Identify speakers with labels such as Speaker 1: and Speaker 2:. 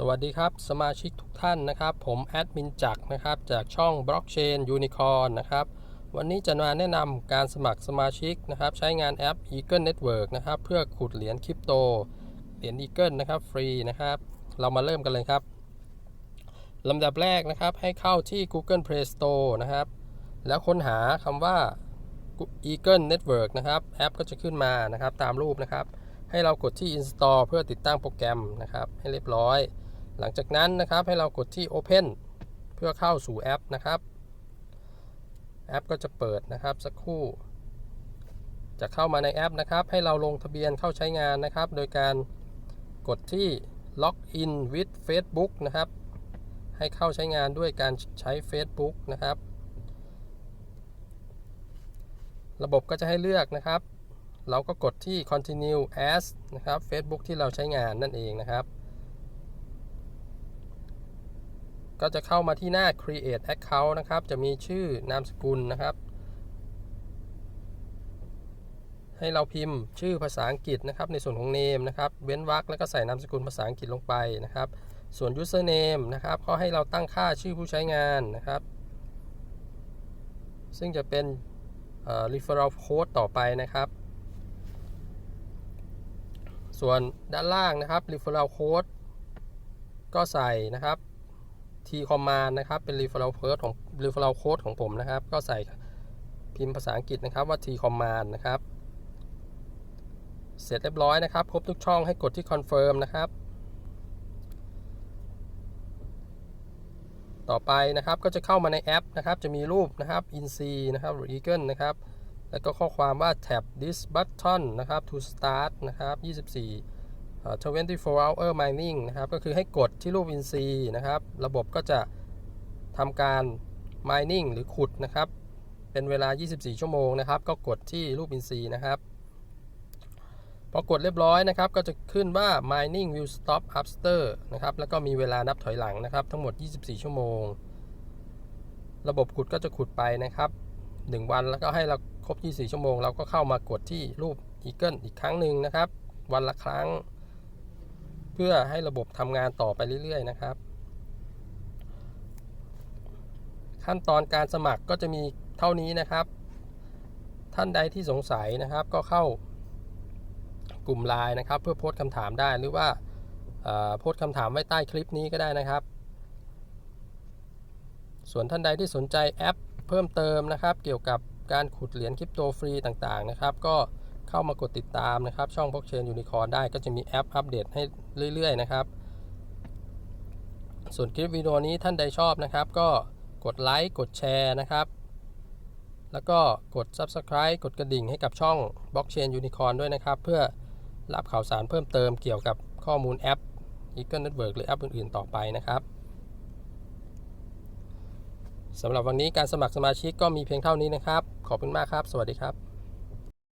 Speaker 1: สวัสดีครับ สมาชิกทุกท่านนะครับ ผมแอดมินจักนะครับ จากช่อง Blockchain Unicorn นะครับ วันนี้จะมาแนะนำการสมัครสมาชิกนะครับ ใช้งานแอป Eagle Network นะครับ เพื่อขุดเหรียญคริปโต เหรียญ Eagle นะครับ ฟรีนะครับ เรามาเริ่มกันเลยครับลำดับแรกนะครับ ให้เข้าที่ Google Play Store นะครับ แล้วค้นหาคำว่า Eagle Network นะครับ แอปก็จะขึ้นมานะครับ ตามรูปนะครับให้เรากดที่ install เพื่อติดตั้งโปรแกรมนะครับ ให้เรียบร้อย หลังจากนั้นนะครับให้เรากดที่ open เพื่อเข้าสู่แอปนะครับ แอปก็จะเปิดนะครับสักครู่ จะเข้ามาในแอปนะครับ ให้เราลงทะเบียนเข้าใช้งานนะครับ โดยการกดที่ login with Facebook นะครับ ให้เข้าใช้งานด้วยการใช้ Facebook นะครับ ระบบก็จะให้เลือกนะครับ เราก็กดที่ continue as นะครับ Facebook ที่เราใช้งานนั่นเองนะครับ ก็จะเข้ามาที่หน้า create account นะครับ จะมีชื่อนามสกุลนะครับ ให้เราพิมพ์ชื่อภาษาอังกฤษนะครับ ในส่วนของ name นะครับ เว้นวรรคแล้วก็ใส่นามสกุลภาษาอังกฤษลงไปนะครับ ส่วน username นะครับก็ให้เราตั้งค่าชื่อผู้ใช้งานนะครับ ซึ่งจะเป็น referral code ต่อไปนะครับส่วนด้านล่างนะครับ referral code ก็ใส่นะครับ T command นะครับ เป็น referral code ของ referral code ของผมนะครับ ก็ใส่พิมพ์ภาษาอังกฤษนะครับว่า T command นะครับ เสร็จเรียบร้อยนะครับ ครบทุกช่องให้กดที่ confirm นะครับ ต่อไปนะครับก็จะเข้ามาในแอปนะครับ จะมีรูปนะครับ in c นะครับหรือ eagle นะครับ แล้วก็ข้อความว่า tap this button นะครับ to start นะครับ 24 24 hour mining นะครับก็คือให้กดที่รูป in c นะครับ ระบบก็จะทำการ mining หรือขุดนะครับ เป็นเวลา 24 ชั่วโมงนะครับ ก็กดที่รูป in c นะครับพอกดเรียบร้อยนะครับ ก็จะขึ้นว่า mining will stop after นะครับ แล้วก็มีเวลานับถอยหลังนะครับ ทั้งหมด 24 ชั่วโมง ระบบขุดก็จะขุดไปนะครับ 1 วันแล้วก็ให้เราครบ 24 ชั่วโมง เราก็เข้ามากดที่รูป Eagle อีกครั้งหนึ่งนะครับ วันละครั้ง เพื่อให้ระบบทำงานต่อไปเรื่อย ๆ นะครับ ขั้นตอนการสมัครก็จะมีเท่านี้นะครับ ท่านใดที่สงสัยนะครับก็เข้ากลุ่มไลน์นะครับ เพื่อโพสต์คำถามได้หรือว่าโพสต์คำถามไว้ใต้คลิปนี้ก็ได้นะครับ ส่วนท่านใดที่สนใจแอปเพิ่มเติมนะครับ เกี่ยวกับการขุดเหรียญคริปโตฟรีต่างๆนะครับ ก็ เข้ามากดติดตามนะครับ ช่อง Blockchain Unicorn ได้ก็จะมีแอปอัปเดตให้เรื่อย ๆ นะครับ ส่วนคลิปวิดีโอนี้ท่านใดชอบนะครับ ก็กดไลค์กดแชร์นะครับ แล้วก็กด Subscribe กดกระดิ่งให้กับช่อง Blockchain Unicorn ด้วยนะครับ เพื่อรับข่าวสารเพิ่มเติมเกี่ยวกับข้อมูลแอป Eagle Network หรือแอปอื่นๆ ต่อไปนะครับสำหรับวันนี้การสมัครสมาชิกก็มีเพียงเท่านี้นะครับ ขอบคุณมากครับ สวัสดีครับ